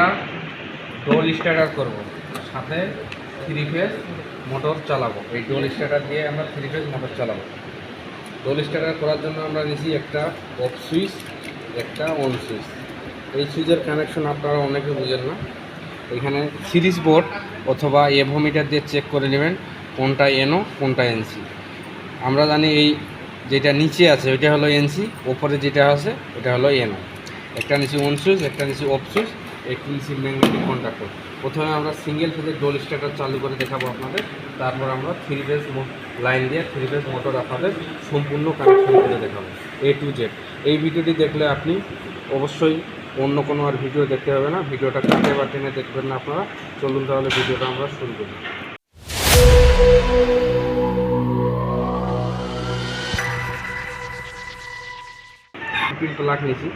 আমরা ডোল স্টার্টার করব। সাথে থ্রি ফেজ মোটর চালাবো। এই ডোল স্টার্টার দিয়ে আমরা থ্রি ফেজ মোটর চালাবো। ডোল স্টার্টার করার জন্য আমরা নিয়েছি একটা অফ সুইচ একটা অন সুইচ এই সুইচের কানেকশন আপনারা অনেকে বুঝেন না। এখানে সিরিজ বোর্ড অথবা এভোমিটার দিয়ে চেক করে নেবেন কোনটা এনও কোনটা এনসি আমরা জানি এই যেটা নিচে আছে, ওইটা হলো এনসি ওপরে যেটা আছে ওটা হলো এনও একটা নিচে অন সুইচ একটা নিচে অফ সুইচ একটি নিচে ম্যাগনেটিক কন্ট্যাক্টর প্রথমে আমরা সিঙ্গেল ফেজের ডোল স্টার্টার চালু করে দেখাবো আপনাদের। তারপর আমরা থ্রি ফেজ লাইন দিয়ে থ্রি ফেজ মোটর আপনাদের সম্পূর্ণ কানেকশন করে দেখাবো। এ টু জেড এই ভিডিওটি দেখলে আপনি অবশ্যই অন্য কোনো আর ভিডিও দেখতে হবে না। ভিডিওটা কাটে বা টেনে দেখবেন না আপনারা। চলুন তাহলে ভিডিওটা আমরা শুরু করি। প্লাগ নিয়েছি।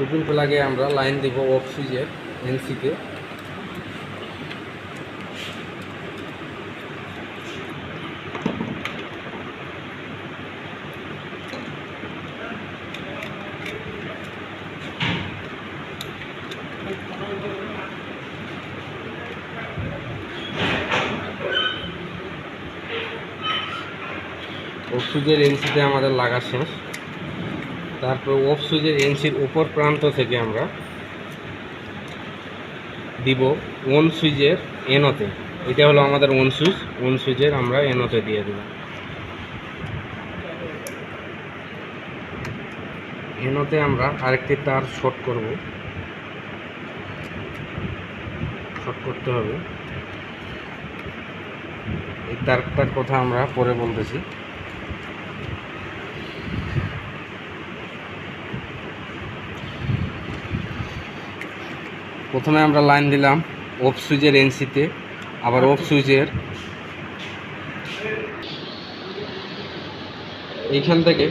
টুপিন প্লাগে আমরা লাইন দেব অফ সুইচের এনসিতে সুইচের এনসিতে আমাদের লাগা শেষ। তারপর অফ সুইচের এনসির উপর প্রান্ত থেকে আমরা দিব ওন সুইচের এনোতে এটা হলো আমাদের ওন সুইচ ওন সুইচের আমরা এনোতে দিয়ে দেব এনোতে আমরা আরেকটি তার শর্ট করব। শর্ট করতে হবে। এই তারটার কথা আমরা পরে বলতেছি। প্রথমে আমরা লাইন দিলাম অফ সুইচের এনসিতে আবার অফ সুইচের এইখান থেকে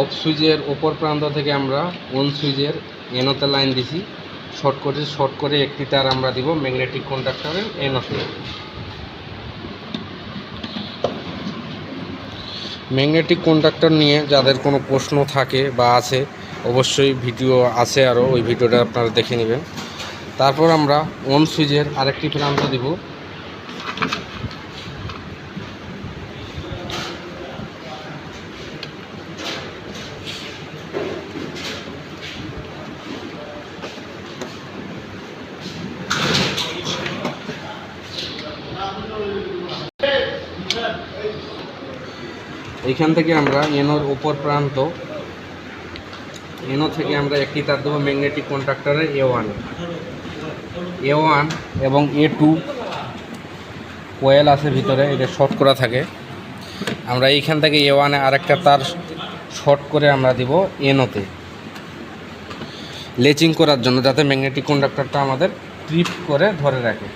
অফ সুইচের ওপর প্রান্ত থেকে আমরা অন সুইচের এনোতে লাইন দিছি। শর্ট করে শর্ট করে একটি তার আমরা দিব ম্যাগনেটিক কন্ডাক্টরের এনোতে ম্যাগনেটিক কন্ডাক্টর নিয়ে যাদের কোনো প্রশ্ন থাকে বা আছে, অবশ্যই ভিডিও আছে আরও, ওই ভিডিওটা আপনারা দেখে নেবেন। তারপর আমরা অন সুইচের আরেকটি প্রান্ত দিব। এইখান থেকে আমরা এনোর উপর প্রান্ত। এনো থেকে আমরা একটি তার দেবো ম্যাগনেটিক কন্ট্রাক্টরের এ ওয়ান এ ওয়ান এবং এ টু কোয়েল আছে ভিতরে, এটা শর্ট করা থাকে। আমরা এইখান থেকে এ ওয়ানে আরেকটা তার শর্ট করে আমরা দিব এনোতে লেচিং করার জন্য, যাতে ম্যাগনেটিক কন্ডাক্টরটা আমাদের ট্রিপ করে ধরে রাখে।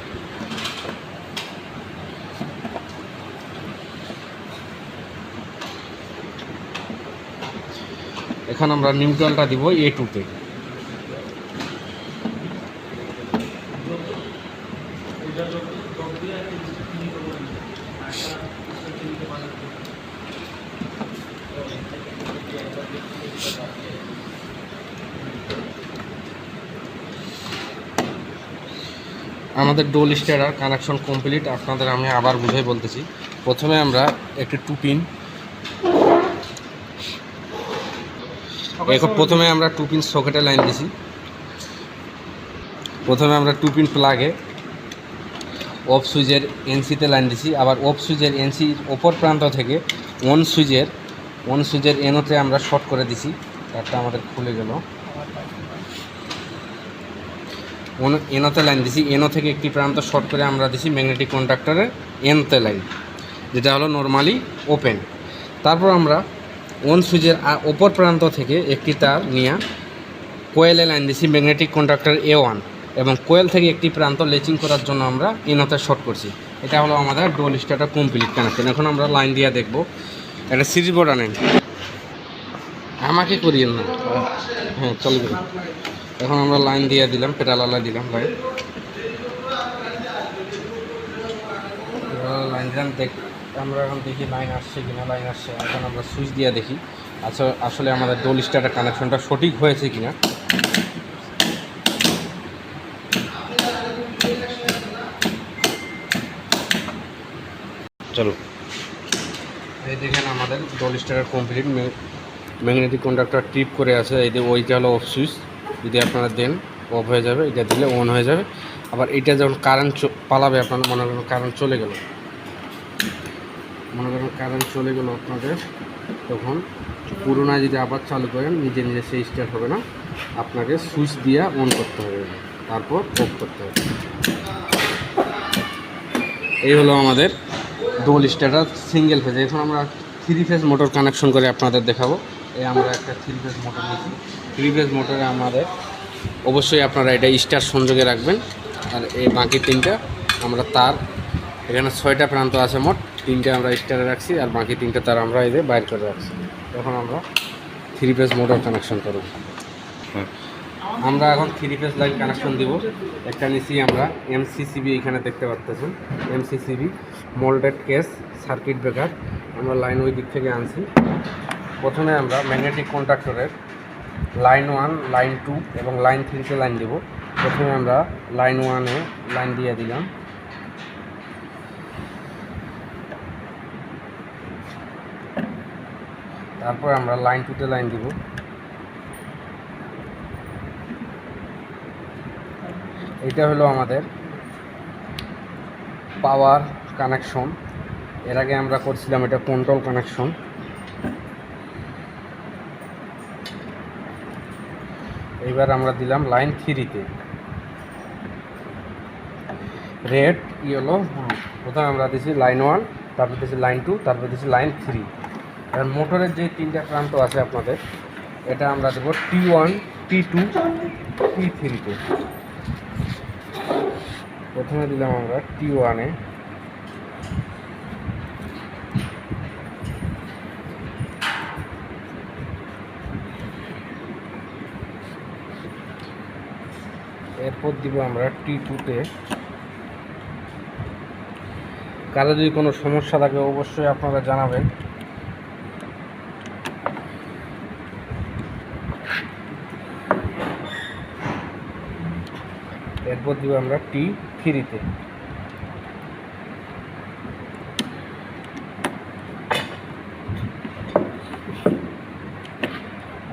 এখন আমরা নিউট্রালটা দিব এ টুতে আমাদের ডোল স্টারার কানেকশন কমপ্লিট আপনাদের আমি আবার বুঝাই বলতেছি। প্রথমে আমরা একটি টু পিন এখন প্রথমে আমরা টু পিন সকেটে লাইন দিছি। প্রথমে আমরা টু পিন প্লাগে অফ সুইচের এনসিতে লাইন দিছি। আবার অফ সুইচের এনসির ওপর প্রান্ত থেকে ওন সুইচের ওন সুইচের এনোতে আমরা শর্ট করে দিছি। তারটা আমাদের খুলে গেল ওন এনোতে লাইন দিছি। এনো থেকে একটি প্রান্ত শর্ট করে আমরা দিছি ম্যাগনেটিক কন্ডাক্টরের এনতে লাইন, যেটা হলো নর্মালি ওপেন। তারপর আমরা ওন সুইচের ওপর প্রান্ত থেকে একটি তার নিয়ে কোয়েলে লাইন দিছি ম্যাগনেটিক কন্ডাক্টর এ ওয়ান এবং কোয়েল থেকে একটি প্রান্ত লেচিং করার জন্য আমরা এনোতে শর্ট করছি। এটা হলো আমাদের ডোল স্টার্টার কমপ্লিট কানেকশন। এখন আমরা লাইন দিয়ে দেখব। একটা সিরিজ বোর্ড আনেন। আমাকে করিয়েন না। হ্যাঁ চলবে এখন আমরা লাইন দিয়ে দিলাম পেটালালা দিলাম লাইন লাইন দিলাম, দেখ আমরা এখন দেখি লাইন আসছে কিনা, লাইন আসছে। এখন আমরা সুইচ দিয়ে দেখি। আচ্ছা আসলে আমাদের ডোল স্টার্টার কানেকশনটা সঠিক হয়েছে কিনা? চলো। এই দেখেন আমাদের DOL starter complete magnetic conductor trip করে আছে। এই যে ওইটা হলো অফ সুইচ যদি আপনারা দেন অফ হয়ে যাবে, এটা দিলে অন হয়ে যাবে। আবার এটা যখন কারেন্ট পালাবে আপনারা, মনে করেন কারেন্ট চলে গেল। মনে করেন কারেন্ট চলে গেল আপনাদের, তখন পুরোনায় যদি আবার চালু করেন, নিজে নিজে সেই স্টার্ট হবে না। আপনাকে সুইচ দিয়ে অন করতে হবে। তারপর অফ করতে হবে। এই হলো আমাদের ডোল স্টার্টার সিঙ্গেল ফেজ এখন আমরা থ্রি ফেজ মোটর কানেকশন করে আপনাদের দেখাবো। এই আমরা একটা থ্রি ফেজ মোটর নিয়েছি। থ্রি ফেজ মোটরে আমাদের অবশ্যই আপনারা এটা স্টার সংযোগে রাখবেন। আর এই বাকি তিনটা আমরা তার, এখানে ছয়টা প্রান্ত আছে মোট, তিনটে আমরা স্টারে রাখছি আর বাকি তিনটে তার আমরা এই যে বাইর করে রাখছি। এখন আমরা থ্রি ফেজ মোটর কানেকশন করব। আমরা এখন থ্রি ফেজ লাইন কানেকশন দিব। একটা নিচ্ছি আমরা এমসিসিবি এখানে দেখতে পাচ্ছেন MCCB moulded case circuit breaker আমরা লাইন ওই দিক থেকে আনছি। প্রথমে আমরা ম্যাগনেটিক কন্ট্রাক্টরের লাইন ওয়ান লাইন টু এবং লাইন থ্রিতে লাইন দেব। প্রথমে আমরা লাইন ওয়ানে লাইন দিয়ে দিলাম। তারপর আমরা লাইন টুতে লাইন দিব। এটা হলো আমাদের পাওয়ার কানেকশন এর আগে আমরা করছিলাম এটা কন্ট্রোল কানেকশন এইবার আমরা দিলাম লাইন থ্রিতে। রেড, ইয়েলো প্রথমে আমরা দিছি লাইন ওয়ান, তারপর দিছি লাইন টু, তারপর দিছি লাইন থ্রি। এবার মোটরের যে তিনটা প্রান্ত আছে আপনাদের, এটা আমরা দেবো টি ওয়ান, টি টু, টি থ্রিতে। প্রথমে দিলাম আমরা টি ওয়ানে। এরপর দিব আমরা টি টুতে কারও যদি কোনো সমস্যা থাকে, অবশ্যই আপনারা জানাবেন। এরপর দিব আমরা টি থ্রিতে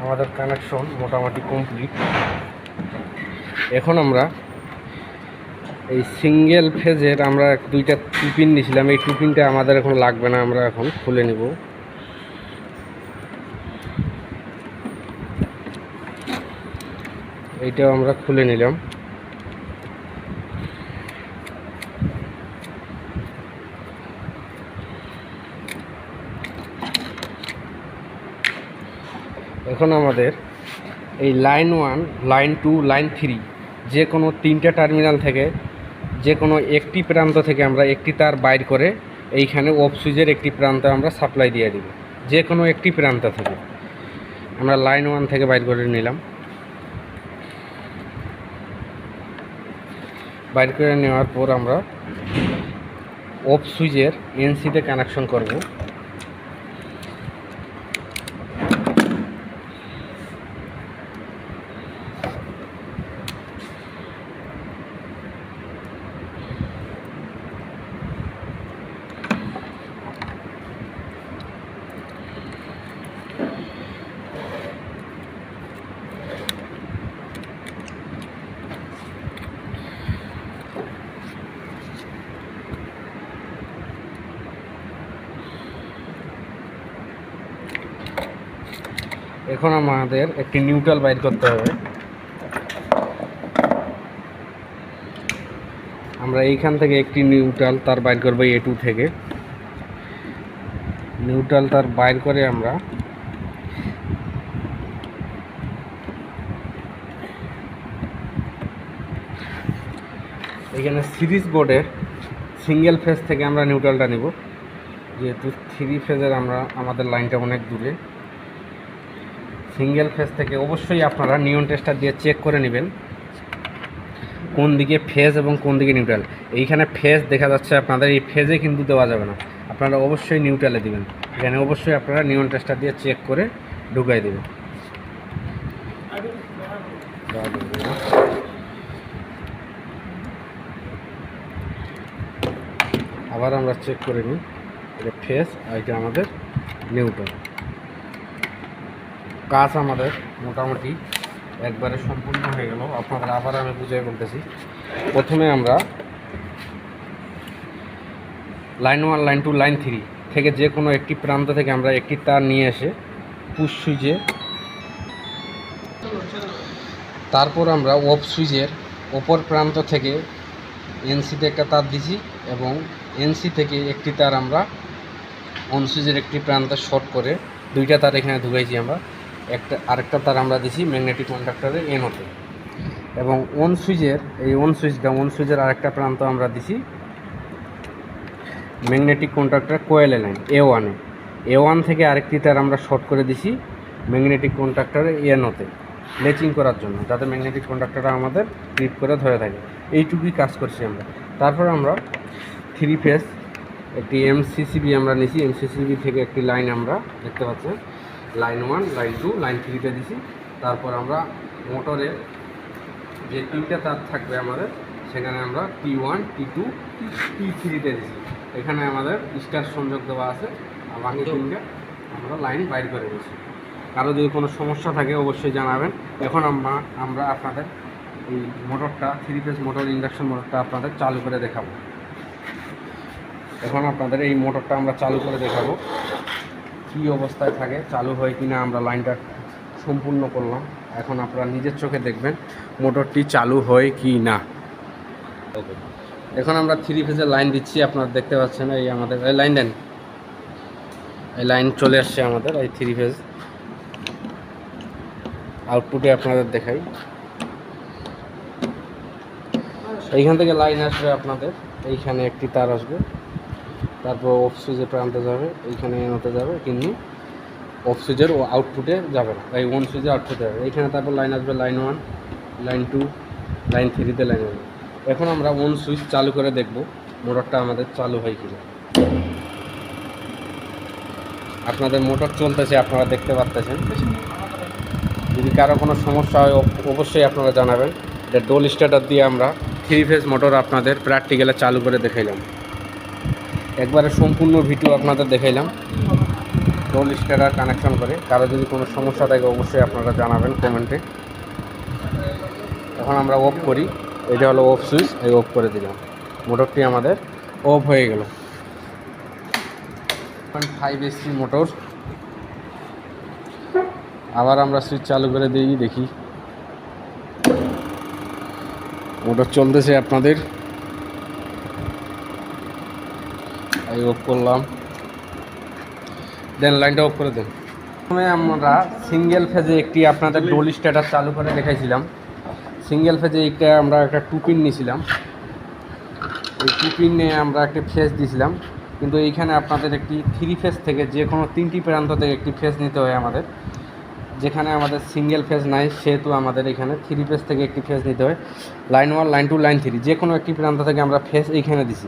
আমাদের কানেকশন মোটামুটি কমপ্লিট এখন আমরা এই সিঙ্গেল ফেজের আমরা দুইটা টুপিন নিয়েছিলাম। এই টুপিনটা আমাদের এখন লাগবে না, আমরা এখন খুলে নিব। এইটাও আমরা খুলে নিলাম। এখন আমাদের এই line one line two line three যে কোনো তিনটা টার্মিনাল থেকে, যে কোনো একটি প্রান্ত থেকে আমরা একটি তার বাইর করে এইখানে অফ সুইচের একটি প্রান্তে আমরা সাপ্লাই দিয়ে দিব। যে কোনো একটি প্রান্ত থেকে। আমরা লাইন ওয়ান থেকে বাইর করে নিলাম। বাইর করে নেওয়ার পর আমরা অফ সুইচের এনসিতে কানেকশন করব। এখন আমাদের একটি নিউট্রাল বাইর করতে হবে। আমরা এইখান থেকে একটি নিউট্রাল তার বাইর করব এ টু থেকে। নিউট্রাল তার বাইর করে আমরা এখানে সিরিজ বোর্ডের সিঙ্গেল ফেজ থেকে আমরা নিউট্রালটা নিব। যেহেতু থ্রি ফেজের আমরা, আমাদের লাইনটা অনেক দূরে। সিঙ্গেল ফেজ থেকে অবশ্যই আপনারা নিয়ন টেস্টার দিয়ে চেক করে নেবেন কোন দিকে ফেজ এবং কোন দিকে নিউট্রাল। এইখানে ফেজ দেখা যাচ্ছে আপনাদের, এই ফেজে কিন্তু দেওয়া যাবে না। আপনারা অবশ্যই নিউট্রালে দিবেন। এখানে অবশ্যই আপনারা নিয়ন টেস্টার দিয়ে চেক করে ঢুকাই দেবেন। আবার আমরা চেক করে নিই, এটা ফেস আর এটা আমাদের নিউটন কাজ আমাদের মোটামুটি একবারে সম্পূর্ণ হয়ে গেল। আপনাদের আবার আমি বুঝিয়ে বলতেছি। প্রথমে আমরা line one, line two, line three থেকে যে কোনো একটি প্রান্ত থেকে আমরা একটি তার নিয়ে এসে পুশ সুইচে, তারপর আমরা অফ সুইচের ওপর প্রান্ত থেকে এনসিতে একটা তার দিছি এবং এনসি থেকে একটি তার আমরা অন সুইচের একটি প্রান্তে শর্ট করে দুইটা তার এখানে ঢুকাইছি আমরা। একটা, আরেকটা তার আমরা দিছি ম্যাগনেটিক কন্ডাক্টরের এনওতে এবং ওন সুইচের এই ওন সুইচটা ওন সুইচের আরেকটা প্রান্ত আমরা দিছি magnetic contractor coil line A ওয়ানে এ। ওয়ান থেকে আরেকটি তার আমরা শর্ট করে দিছি ম্যাগনেটিক কন্ট্রাক্টরে এনওতে লেচিং করার জন্য, যাতে ম্যাগনেটিক কন্ট্রাক্টরটা আমাদের গ্রিপ করে ধরে থাকে। এইটুকুই কাজ করছি আমরা। তারপর আমরা থ্রি ফেস একটি এমসিসিবি আমরা নিছি। এমসিসিবি থেকে একটি লাইন আমরা দেখতে পাচ্ছেন। Line one line two line থ্রিতে দিছি। তারপর আমরা মোটরের যে তিনটে তার থাকবে আমাদের সেখানে আমরা টি ওয়ান টি টু টি থ্রিতে দিছি। এখানে আমাদের স্টার সংযোগ দেওয়া আছে আর বাকি তিনটে আমরা লাইন বাইর করে দিয়েছি কারও যদি কোনো সমস্যা থাকে অবশ্যই জানাবেন। এখন আমরা আমরা আপনাদের এই মোটরটা থ্রি ফেজ মোটর ইন্ডাকশন মোটরটা আপনাদের চালু করে দেখাবো। এখন আপনাদের এই মোটরটা আমরা চালু করে দেখাবো। কী অবস্থায় থাকে, চালু হয় কি না আমরা লাইনটা সম্পূর্ণ করলাম। এখন আপনারা নিজের চোখে দেখবেন মোটরটি চালু হয় কি না এখন আমরা থ্রি ফেজের লাইন দিচ্ছি, আপনারা দেখতে পাচ্ছেন এই আমাদের, এই লাইন দেন। এই লাইন চলে আসছে আমাদের, এই থ্রি ফেজ। আউটপুটে আপনাদের দেখাই। এইখান থেকে লাইন আসবে আপনাদের, এইখানে একটি তার আসবে। তারপর অফ সুইচের প্রান্তে যাবে, এইখানে এনোতে যাবে কিন্তু অফ সুইচের ও আউটপুটে যাবে না। এই ওয়ান সুইচের আউটপুটে যাবে। এইখানে তারপর লাইন আসবে line one line two line থ্রিতে লাইন আসবে এখন আমরা ওয়ান সুইচ চালু করে দেখব, মোটরটা আমাদের চালু হয় কিনা। আপনাদের মোটর চলতেছে, আপনারা দেখতে পাচ্ছেন যদি কারও কোনো সমস্যা হয় অবশ্যই আপনারা জানাবেন। এটা ডোল স্টার্টার দিয়ে আমরা থ্রি ফেজ মোটর আপনাদের প্র্যাকটিক্যালে চালু করে দেখাইলাম। একবারে সম্পূর্ণ ভিডিও আপনাদের দেখাইলাম। ডোল স্টার্টার কানেকশন করে। কারও যদি কোনো সমস্যা থাকে, অবশ্যই আপনারা জানাবেন কমেন্টে এখন আমরা অফ করি। এটা হলো অফ সুইচ এই অফ করে দিলাম। মোটরটি আমাদের অফ হয়ে গেল। ফাইভ এসি মোটর আবার আমরা সুইচ চালু করে দিই, দেখি। মোটর চলতেছে আপনাদের। এই অফ করলাম। দেন লাইনটা অফ করে দেন। প্রথমে আমরা সিঙ্গেল ফেজে একটি আপনাদের ডোল স্ট্যাটাস চালু করে দেখাইছিলাম সিঙ্গেল ফেজে এইটা আমরা একটা টুপিন নিয়েছিলাম। এই টুপিন নিয়ে আমরা একটি ফেজ দিয়েছিলাম। কিন্তু এইখানে আপনাদের একটি থ্রি ফেজ থেকে যে কোনো তিনটি প্রান্ত থেকে একটি ফেজ নিতে হয় আমাদের। যেখানে আমাদের সিঙ্গেল ফেজ নাই, সেহেতু আমাদের এখানে থ্রি ফেজ থেকে একটি ফেজ নিতে হয়। Line one line two line three যে কোনো একটি প্রান্ত থেকে আমরা ফেজ এইখানে দিছি।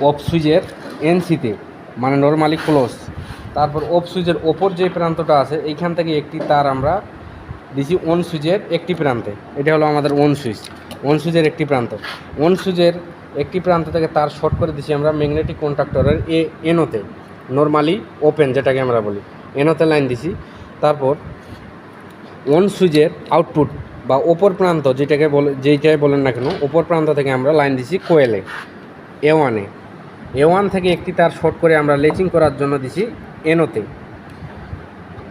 অফ সুইচের এনসিতে মানে নর্মালি ক্লোজ তারপর অফ সুইচের ওপর যে প্রান্তটা আছে, এইখান থেকে একটি তার আমরা দিছি ওন সুইচের একটি প্রান্তে। এটা হলো আমাদের ওন সুইচ। ওন সুইচের একটি প্রান্ত। ওন সুইচের একটি প্রান্ত থেকে তার শর্ট করে দিছি আমরা ম্যাগনেটিক কন্ট্রাক্টরের এ এনোতে নর্মালি ওপেন যেটাকে আমরা বলি। এনোতে লাইন দিছি। তারপর ওন সুইচের আউটপুট বা ওপর প্রান্ত যেটাকে বলে, যেইটাই বলেন না কেন, ওপর প্রান্ত থেকে আমরা লাইন দিছি কোয়েলে এ ওয়ানে এ ওয়ান থেকে একটি তার শর্ট করে আমরা লেচিং করার জন্য দিছি এনোতে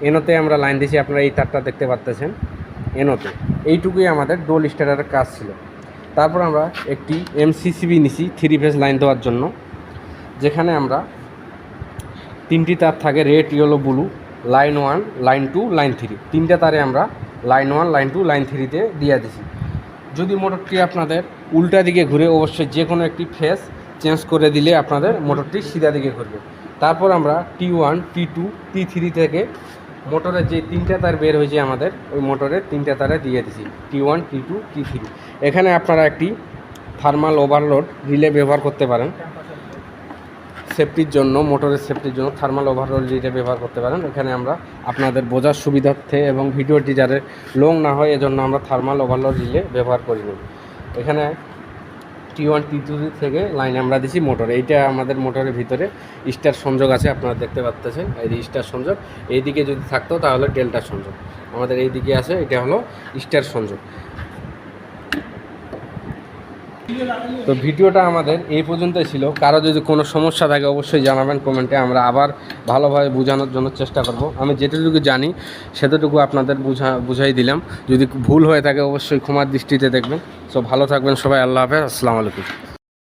এনোতে আমরা লাইন দিছি, আপনারা এই তারটা দেখতে পাচ্তেছেন এনোতে এইটুকুই আমাদের ডোল স্টারের কাজ ছিল। তারপর আমরা একটি এমসিসিবি নিছি থ্রি ফেজ লাইন দেওয়ার জন্য, যেখানে আমরা তিনটি তার থাকে red yellow blue line one line two line three তিনটা তারে আমরা line one line two line থ্রিতে দিয়ে দিছি। যদি মোটরটি আপনাদের উল্টা দিকে ঘুরে, অবশ্যই যে কোনো একটি ফেস চেঞ্জ করে দিলে আপনাদের মোটরটি সিধা দিকে ঘুরবে। তারপর আমরা T one T two T three থেকে মোটরের যে তিনটা তার বের হয়েছে আমাদের, ওই মোটরের তিনটা তারে দিয়ে দিছি। T one T two T three এখানে আপনারা একটি থার্মাল ওভারলোড রিলে ব্যবহার করতে পারেন। সেফটির জন্য, মোটরের সেফটির জন্য থার্মাল ওভারলোড রিলে ব্যবহার করতে পারেন। এখানে আমরা আপনাদের বোঝার সুবিধার্থে এবং ভিডিওটি যাদের লং না হয়, এজন্য আমরা থার্মাল ওভারলোড রিলে ব্যবহার করিনি এখানে টি ওয়ান টি টু থেকে লাইন আমরা দিছি মোটর এইটা আমাদের মোটরের ভিতরে স্টার সংযোগ আছে, আপনারা দেখতে পাচ্ছেন এই স্টার সংযোগ, এইদিকে যদি থাকতো তাহলে ডেল্টা সংযোগ। আমাদের এইদিকে আছে, এটা হলো স্টার সংযোগ। তো ভিডিওটা আমাদের এই পর্যন্তই ছিল। কারও যদি কোনো সমস্যা থাকে অবশ্যই জানাবেন কমেন্টে। আমরা আবার ভালোভাবে বোঝানোর জন্য চেষ্টা করব। আমি যেটুকু জানি, সেতটুকু আপনাদের বুঝা, বুঝাই দিলাম। যদি ভুল হয়ে থাকে অবশ্যই ক্ষমার দৃষ্টিতে দেখবেন। সো ভালো থাকবেন সবাই। আল্লাহ হাফেজ। আসসালামু আলাইকুম।